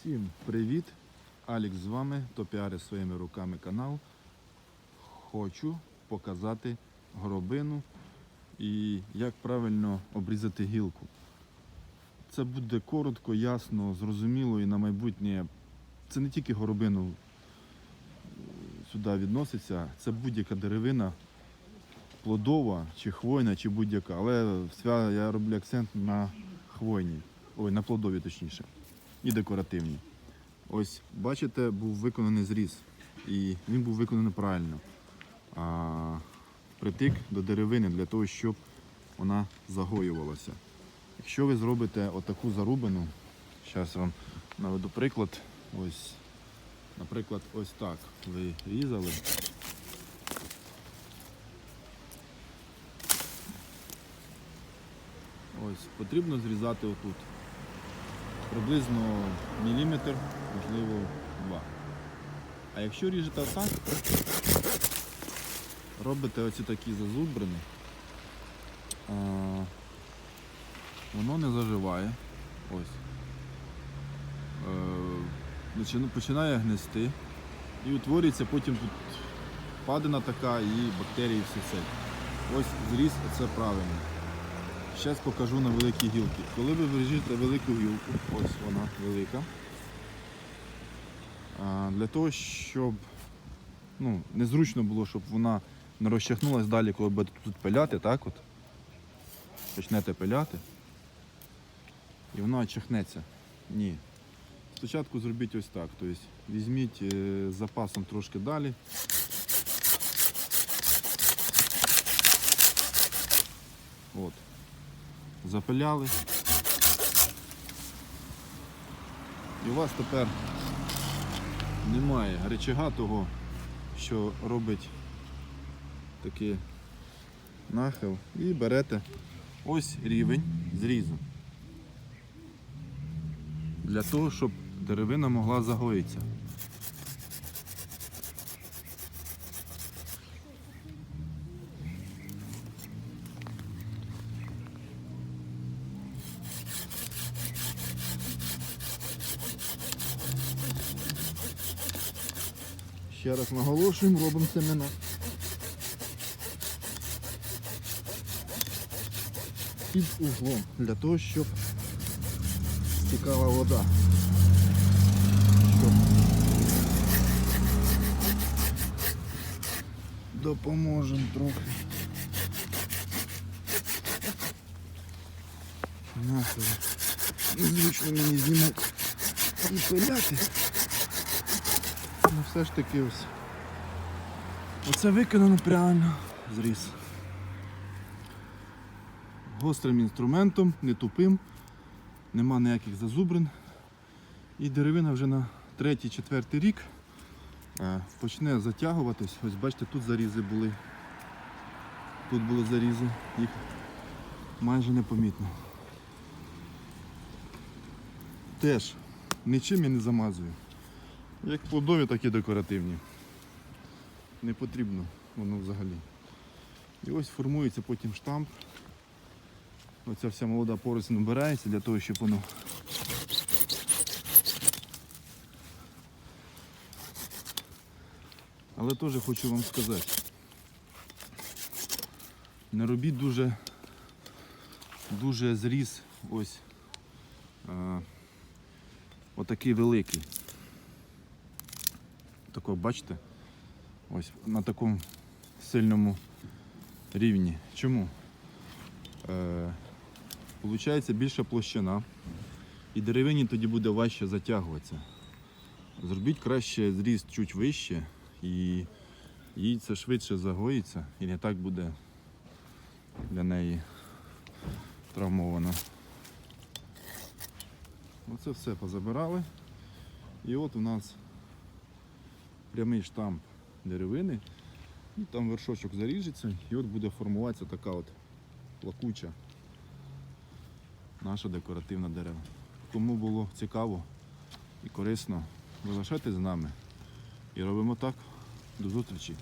Всім привіт! Алікс з вами, топіари своїми руками канал. Хочу показати горобину і як правильно обрізати гілку. Це буде коротко, ясно, зрозуміло і на майбутнє. Це не тільки горобину сюди відноситься, це будь-яка деревина, плодова чи хвойна, чи будь-яка. Але я роблю акцент на хвойній, ой, на плодові точніше, і декоративні. Ось, бачите, був виконаний зріз. І він був виконаний правильно. А, притик до деревини для того, щоб вона загоювалася. Якщо ви зробите отаку зарубину, зараз вам наведу приклад. Ось, наприклад, ось так. Ви різали. Ось, потрібно зрізати отут. Приблизно міліметр, можливо, два. А якщо ріжете отак, робите оці такі зазубрини, воно не заживає. Ось. Е, починає гнести і утворюється потім тут падина така і бактерії все це. Ось зріз це правильно. Зараз покажу на великі гілки. Коли ви виріжете велику гілку, ось вона велика. Для того, щоб ну, незручно було, щоб вона не розчахнулася далі, коли будете тут пиляти, так от. Почнете пиляти. І вона чахнеться. Ні. Спочатку зробіть ось так. Тобто візьміть е, з запасом трошки далі. От. Запиляли. І у вас тепер немає речага того, що робить такий нахил. І берете ось рівень зрізу. Для того, щоб деревина могла загоїтися. Ще раз наголошуємо, робимо семена. Під углом, для того, щоб стікала вода. Щоб допоможемо трохи. Нахуй. Незручно мені знімати і пиляти. Все ж таки ось. Оце виконано правильно зріз. Гострим інструментом, не тупим, нема ніяких зазубрин. І деревина вже на третій-четвертий рік е, почне затягуватись. Ось бачите, тут зарізи були. Тут були зарізи, їх майже непомітно. Теж нічим я не замазую. Як плодові, так і декоративні. Не потрібно воно взагалі. І ось формується потім штамп. Оця вся молода поросль набирається для того, щоб воно Але теж хочу вам сказати. Не робіть дуже, дуже зріз ось е, отакий великий. Тако, бачите? Ось на такому сильному рівні. Чому? Е, Получається більша площина і деревині тоді буде важче затягуватися. Зробіть краще зріз чуть вище і їй це швидше загоїться і не так буде для неї травмовано. Оце все позабирали. І от у нас прямий штамп деревини, і там вершочок заріжеться, і от буде формуватися така от плакуча наша декоративна дерева. Кому було цікаво і корисно, залишайтесь з нами. І робимо так. До зустрічі!